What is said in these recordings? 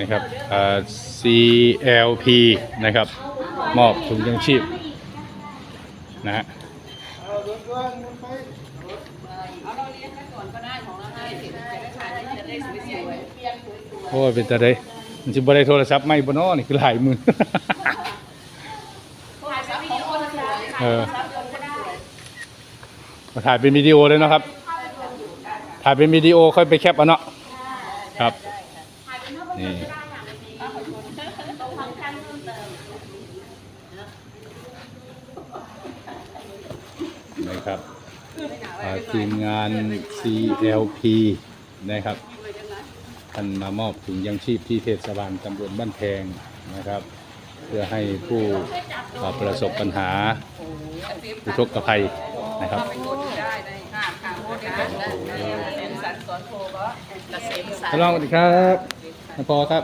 นะครับ CLP นะครับ มอบถุงยังชีพนะฮะเอาเราเลี้ยงไว้ก่อนจายจะได้สวยโอ้ยเป็นตาได้มันจะบ่ได้โทรศัพท์ไม่บ่เนาะนี่คือหลายมือถ่ายซับของคนสวยเออถ่ายเป็นวิดีโอเลยนะครับ ถ่ายเป็นวิดีโอค่อยไปแคปเอาเนาะครับ นี่นะครับอ่าทีมงาน CLP นะครับท่านมามอบถุงยังชีพที่เทศบาลตำบลบ้านแพงนะครับ เพื่อให้ผู้อ่าประสบปัญหาอุทกภัยนะครับไปกดได้ได้ค่ะค่ะโมดได้ได้เซ็นสันสอนโทรก็เกษมสันท่านรองสวัสดีครับนาย พอครับ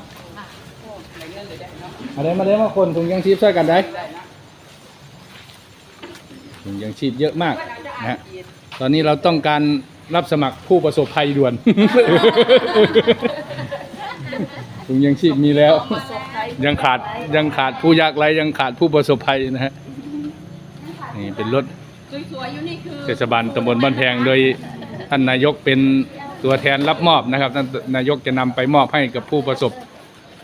มาเลยมาเลยมาคนถุงยังชีพช่วยกันได้ถุงยังชีพเยอะมากนะฮะตอนนี้เราต้องการรับสมัครผู้ประสบภัยด่วนถุงยังชีพมีแล้ว ยังขาดยังขาดผู้ยากไร้ยังขาดผู้ประสบภัยนะฮะนี่เป็นรถสวยๆอยู่นี่คือเทศบาลตำบลบ้านแพงโดยท่านนายกเป็น ตัวแทนรับมอบนะครับท่านนายกจะนำไปมอบให้กับผู้ประสบ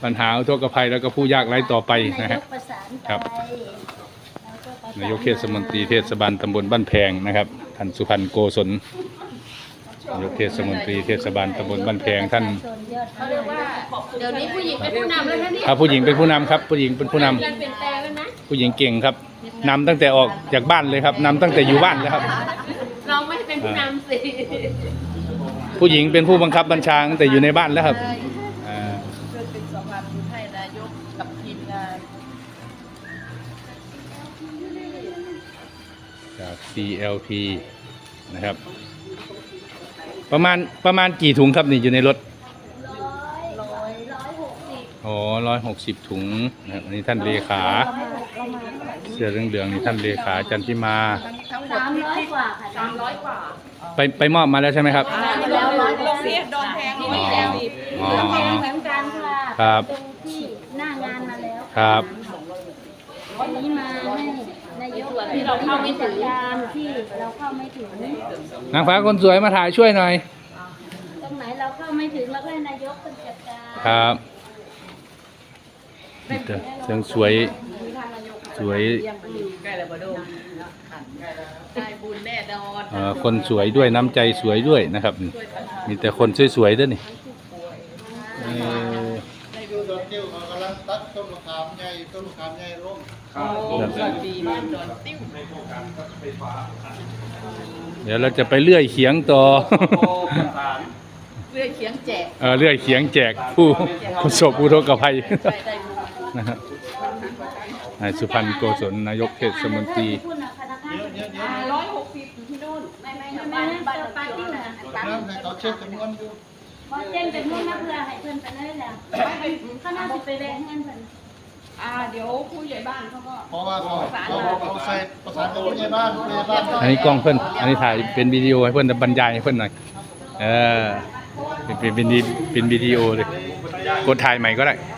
ปัญหาอุทกภัยแล้วก็ผู้ยากไร้ต่อไปนะฮะประสานไปครับแล้วก็ประสนายกเทศมนตรีเทศบาลตำบลบ้านแพงนะครับท่านสุพันธ์โกศลนายกเทศมนตรีเทศบาลตำบลบ้านแพงท่านชนยอดเขาเรียกว่าเดี๋ยวนี้ผู้หญิงเป็นผู้นำแล้วนะนี่ครับผู้หญิงเป็นผู้นำครับ ผู้หญิงเป็นผู้นำการเปลี่ยนแปลงแล้วนะผู้หญิงเก่งครับนำตั้งแต่ออกจากบ้านเลยครับนำตั้งแต่อยู่บ้านเลยครับเราไม่เป็นผู้นำสิ ผู้หญิงเป็นผู้บังคับบัญชาตั้งแต่อยู่ในบ้านแล้วครับอ่าช่วยเป็นสะพานบุญให้นายกกับทีมงานจาก CLP นะครับ ประมาณประมาณกี่ถุงครับนี่อยู่ในรถร้อยร้อยร้อยหกสิบอ๋อร้อยหกสิบถุงนะครับอันนี้ท่านเลขาประมาณเท่าไหร่เสื้อเหลืองๆนี่ท่านเลขาจันทิมา ทั้งหมดสามร้อยกว่าค่ะสามร้อยกว่า ไปไปมอบมาแล้วใช่ไหมครับ แล้วร้อยลงเสียดอนแพงอ๋นี่อแล้อ๋อแพงเหมือนกันค่ะครับตรงที่หน้างานมาแล้วครับ วันนี้มาให้นายกที่เราเข้าไม่ถึงการที่เราเข้าไม่ถึงนางฟ้าคนสวยมาถ่ายช่วยหน่อย ตรงไหนเราเข้าไม่ถึงเราก็ให้นายกเป็นจัดการครับนี่เถอะเสียงสวย สวยใกล้แล้วบ่โดมได้บุญแน่นอนเอ่อคนสวยด้วยน้ำใจสวยด้วยนะครับ มีแต่คนสวยๆด้วยนี่เอ่อดูดอนติ้วเขากำลังตัดต้นมะขามใหญ่ต้นมะขามใหญ่ร่มโอ้สวัสดีบ้านดอนติ้วเดี๋ยวเราจะไปเลื่อยเขียงต่อเพื่อเคียงแจกเอ่อเลื่อยเขียงแจกผู้ประสบอุทกภัย ได้ได้บุญนะฮะ นายสุพันธ์โกศลนายกเทศมนตรีคุณนะคณะเยอะเยอะเยอะร้อยหกสิบอยู่ที่นู่นไม่ไม่ไม่ไม่ไม่บ้านเจบ้านอดอนปาติ้ร์วตี้นะนะน้ำให้เขาเช็ดจำนวนอยู่บอเจนเป็นมุ่งนักเรือให้เพิ่นไปเลยแหละข้าน่าสิไปแบ่งเงินเพิ่นอ่าเดี๋ยวผู้ใหญ่บ้านเขาก็เพราะว่าเขาเขาเขาใส่ประสานกับผู้ใหญ่บ้านผู้ใหญ่บ้านอันนี้กล้องเพื่อนอันนี้ถ่ายเป็นวิดีโอให้เพื่อนบรรยายให้เพื่อนหน่อยเออเป็นเป็นเป็นเป็นวิดีโอเลยกดถ่ายใหม่ก็ได้เ